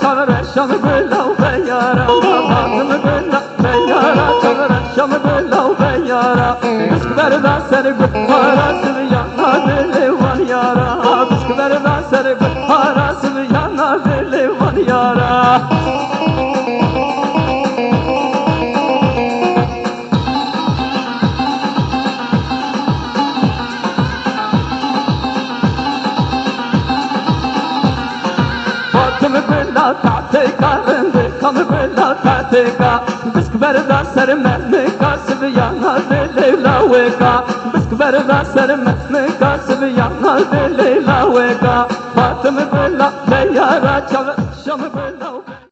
çağır eşyanı bela ve yara Hatımı bela ve yara çağır eşyanı bela ve yara. Bisküverden seni gül parasını yana deli var yara. Bisküverden seni gül parasını yana deli var yara Kanı bela tateka rende. Kanı bela tateka Bisk berda ser mehne ka seviyana de leyla veka Bisk berda ser mehne ka seviyana de leyla veka Fatım bela leyara çavı şamı bela